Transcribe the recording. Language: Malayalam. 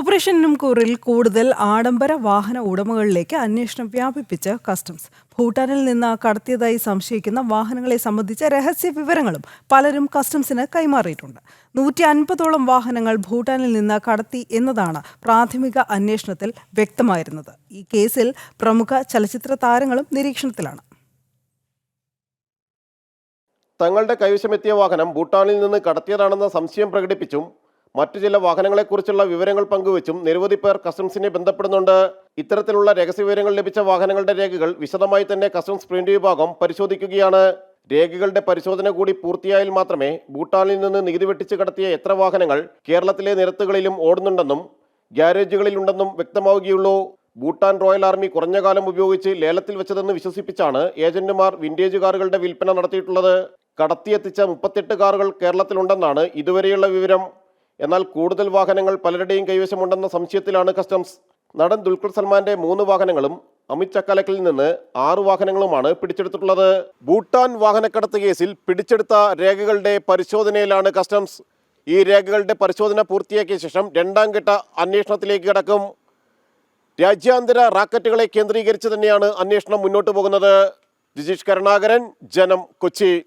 ഓപ്പറേഷൻ കൂറിൽ കൂടുതൽ ആഡംബര വാഹന ഉടമകളിലേക്ക് അന്വേഷണം വ്യാപിപ്പിച്ച് കസ്റ്റംസ്. ഭൂട്ടാനിൽ നിന്ന് കടത്തിയതായി സംശയിക്കുന്ന വാഹനങ്ങളെ സംബന്ധിച്ച രഹസ്യ വിവരങ്ങളും പലരും കസ്റ്റംസിന് കൈമാറിയിട്ടുണ്ട്. നൂറ്റി അൻപതോളം വാഹനങ്ങൾ ഭൂട്ടാനിൽ നിന്ന് കടത്തി എന്നതാണ് പ്രാഥമിക അന്വേഷണത്തിൽ വ്യക്തമായിരുന്നത്. ഈ കേസിൽ പ്രമുഖ ചലച്ചിത്ര താരങ്ങളും നിരീക്ഷണത്തിലാണ്. തങ്ങളുടെ കൈവശമെത്തിയ വാഹനം ഭൂട്ടാനിൽ നിന്ന് കടത്തിയതാണെന്ന സംശയം പ്രകടിപ്പിച്ചും മറ്റു ചില വാഹനങ്ങളെക്കുറിച്ചുള്ള വിവരങ്ങൾ പങ്കുവച്ചും നിരവധി പേർ കസ്റ്റംസിനെ ബന്ധപ്പെടുന്നുണ്ട്. ഇത്തരത്തിലുള്ള രഹസ്യ വിവരങ്ങൾ ലഭിച്ച വാഹനങ്ങളുടെ രേഖകൾ വിശദമായി തന്നെ കസ്റ്റംസ് പ്രിന്റ് വിഭാഗം പരിശോധിക്കുകയാണ്. രേഖകളുടെ പരിശോധന കൂടി പൂർത്തിയായാൽ മാത്രമേ ഭൂട്ടാനിൽ നിന്ന് നികുതി വെട്ടിച്ച് കടത്തിയ എത്ര വാഹനങ്ങൾ കേരളത്തിലെ നിരത്തുകളിലും ഓടുന്നുണ്ടെന്നും ഗ്യാരേജുകളിലുണ്ടെന്നും വ്യക്തമാവുകയുള്ളൂ. ഭൂട്ടാൻ റോയൽ ആർമി കുറഞ്ഞ കാലം ഉപയോഗിച്ച് ലേലത്തിൽ വെച്ചതെന്ന് വിശ്വസിപ്പിച്ചാണ് ഏജന്റുമാർ വിന്റേജ് കാറുകളുടെ വിൽപ്പന നടത്തിയിട്ടുള്ളത്. കടത്തിയെത്തിച്ച മുപ്പത്തെട്ട് കാറുകൾ കേരളത്തിലുണ്ടെന്നാണ് ഇതുവരെയുള്ള വിവരം. എന്നാൽ കൂടുതൽ വാഹനങ്ങൾ പലരുടെയും കൈവശമുണ്ടെന്ന സംശയത്തിലാണ് കസ്റ്റംസ്. നടൻ ദുൽഖർ സൽമാന്റെ മൂന്ന് വാഹനങ്ങളും അമിത് ചക്കാലക്കിൽ നിന്ന് ആറ് വാഹനങ്ങളുമാണ് പിടിച്ചെടുത്തിട്ടുള്ളത്. ഭൂട്ടാൻ വാഹനക്കടത്ത് കേസിൽ പിടിച്ചെടുത്ത രേഖകളുടെ പരിശോധനയിലാണ് കസ്റ്റംസ്. ഈ രേഖകളുടെ പരിശോധന പൂർത്തിയാക്കിയ ശേഷം രണ്ടാം ഘട്ട അന്വേഷണത്തിലേക്ക് കടക്കും. രാജ്യാന്തര റാക്കറ്റുകളെ കേന്ദ്രീകരിച്ച് തന്നെയാണ് അന്വേഷണം മുന്നോട്ട് പോകുന്നത്. ജിജീഷ് കരുണാകരൻ ജനം കൊച്ചി.